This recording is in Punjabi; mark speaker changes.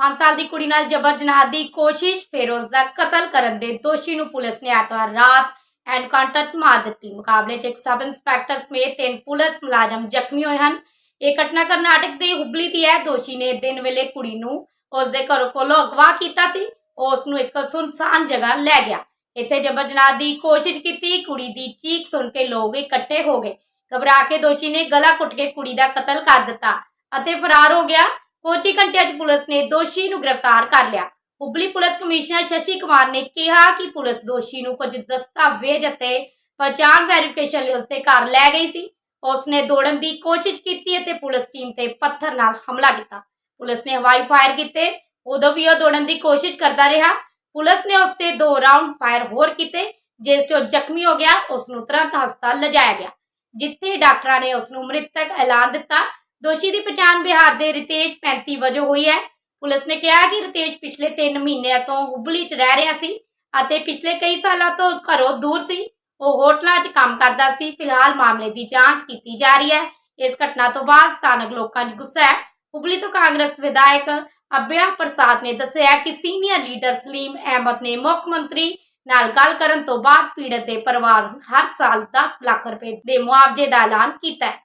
Speaker 1: 5 ਸਾਲ ਦੀ ਕੁੜੀ ਨਾਲ ਜਬਰ ਜਨਾਹ ਦੀ ਕੋਸ਼ਿਸ਼, ਫਿਰ ਉਸ ਦਾ ਕਤਲ ਕਰਨ ਦੇ ਦੋਸ਼ੀ ਨੂੰ ਪੁਲਿਸ ਨੇ ਐਤਵਾਰ ਰਾਤ ਐਨਕਾਊਂਟਰ 'ਚ ਮਾਰ ਦਿੱਤੀ। ਮੁਕਾਬਲੇ 'ਚ ਇੱਕ ਸਬ ਇੰਸਪੈਕਟਰ ਸਮੇਤ ਤਿੰਨ ਪੁਲਿਸ ਮੁਲਾਜ਼ਮ ਜ਼ਖਮੀ ਹੋਏ ਹਨ। ਇਹ ਘਟਨਾ ਕਰਨਾਟਕ ਦੇ ਹੁਬਲੀ ਦੀ ਹੈ। ਦੋਸ਼ੀ ਨੇ ਦਿਨ ਵੇਲੇ ਕੁੜੀ ਨੂੰ ਉਸ ਦੇ ਘਰੋਂ ਕੋਲੋਂ ਅਗਵਾ ਕੀਤਾ ਸੀ। ਉਸ ਨੂੰ ਇੱਕ ਸੁਨਸਾਨ ਜਗ੍ਹਾ ਲੈ ਗਿਆ। ਇੱਥੇ ਜਬਰ ਜਨਾਹ ਦੀ ਕੋਸ਼ਿਸ਼ ਕੀਤੀ। ਕੁੜੀ ਦੀ ਚੀਖ ਸੁਣ ਕੇ ਲੋਕ ਇਕੱਠੇ ਹੋ ਗਏ। ਘਬਰਾ ਕੇ ਦੋਸ਼ੀ ਨੇ ਗਲਾ ਘੁੱਟ ਕੇ ਕੁੜੀ ਦਾ ਕਤਲ ਕਰ ਦਿੱਤਾ ਅਤੇ ਫਰਾਰ ਹੋ ਗਿਆ। ਕੁਝ ਘੰਟਿਆਂ 'ਚ ਪੁਲਿਸ ਨੇ ਦੋਸ਼ੀ ਨੂੰ ਗ੍ਰਿਫਤਾਰ ਕਰ ਲਿਆ। ਹੁਬਲੀ ਪੁਲਿਸ ਕਮਿਸ਼ਨਰ ਸ਼ਸ਼ੀ ਕੁਮਾਰ ਨੇ ਕਿਹਾ ਕਿ ਪੁਲਿਸ ਦੋਸ਼ੀ ਨੂੰ ਕੁਝ ਦਸਤਾਵੇਜ਼ ਅਤੇ ਪਛਾਣ ਵੈਰੀਫਿਕੇਸ਼ਨ ਲਈ ਉਸਦੇ ਘਰ ਲੈ ਗਈ ਸੀ। ਉਸਨੇ ਦੌੜਨ ਦੀ ਕੋਸ਼ਿਸ਼ ਕੀਤੀ ਅਤੇ ਪੁਲਿਸ ਟੀਮ ਤੇ ਪੱਥਰ ਨਾਲ ਹਮਲਾ ਕੀਤਾ। ਪੁਲਿਸ ਨੇ ਹਵਾਈ ਫਾਇਰ ਕੀਤੇ। ਉਦੋਂ ਵੀ ਉਹ ਦੌੜਨ ਦੀ ਕੋਸ਼ਿਸ਼ ਕਰਦਾ ਰਿਹਾ। ਪੁਲਿਸ ਨੇ ਉਸ ਤੇ ਦੋ ਰਾਉਂਡ ਫਾਇਰ ਹੋਰ ਕੀਤੇ, ਜਿਸ 'ਚ ਉਹ ਜ਼ਖਮੀ ਹੋ ਗਿਆ। ਉਸ ਨੂੰ ਤੁਰੰਤ ਹਸਪਤਾਲ ਲਿਜਾਇਆ ਗਿਆ, ਜਿੱਥੇ ਡਾਕਟਰਾਂ ਨੇ ਉਸ ਨੂੰ ਮ੍ਰਿਤਕ ਐਲਾਨ ਦਿੱਤਾ। ਦੋਸ਼ੀ ਦੀ ਪਛਾਣ ਬਿਹਾਰ ਦੇ ਰਿਤੇਸ਼ 35 ਵਜੋਂ ਹੋਈ ਹੈ। ਪੁਲਿਸ ਨੇ ਕਿਹਾ ਕਿ ਰਿਤੇਸ਼ ਪਿਛਲੇ 3 ਮਹੀਨਿਆਂ ਤੋਂ ਹੁਬਲੀ 'ਚ ਰਹਿ ਰਿਹਾ ਸੀ ਅਤੇ ਪਿਛਲੇ ਕਈ ਸਾਲਾਂ ਤੋਂ ਘਰੋਂ ਦੂਰ ਸੀ। ਉਹ ਹੋਟਲਾਂ 'ਚ ਕੰਮ ਕਰਦਾ ਸੀ। ਫਿਲਹਾਲ ਮਾਮਲੇ ਦੀ ਜਾਂਚ ਕੀਤੀ ਜਾ ਰਹੀ ਹੈ। ਇਸ ਘਟਨਾ ਤੋਂ ਬਾਅਦ ਸਥਾਨਕ ਲੋਕਾਂ 'ਚ ਗੁੱਸਾ ਹੈ। ਹੁਬਲੀ ਤੋਂ ਕਾਂਗਰਸ ਵਿਧਾਇਕ ਅਬਿਆ ਪ੍ਰਸਾਦ ਨੇ ਦੱਸਿਆ ਕਿ ਸੀਨੀਅਰ ਲੀਡਰ ਸਲੀਮ ਅਹਿਮਦ ਨੇ ਮੁੱਖ ਮੰਤਰੀ ਨਾਲ ਗੱਲ ਕਰਨ ਤੋਂ ਬਾਅਦ ਪੀੜਤ ਦੇ ਪਰਿਵਾਰ ਨੂੰ ਹਰ ਸਾਲ 10 ਲੱਖ ਰੁਪਏ ਦੇ ਮੁਆਵਜ਼ੇ ਦਾ ਐਲਾਨ ਕੀਤਾ ਹੈ।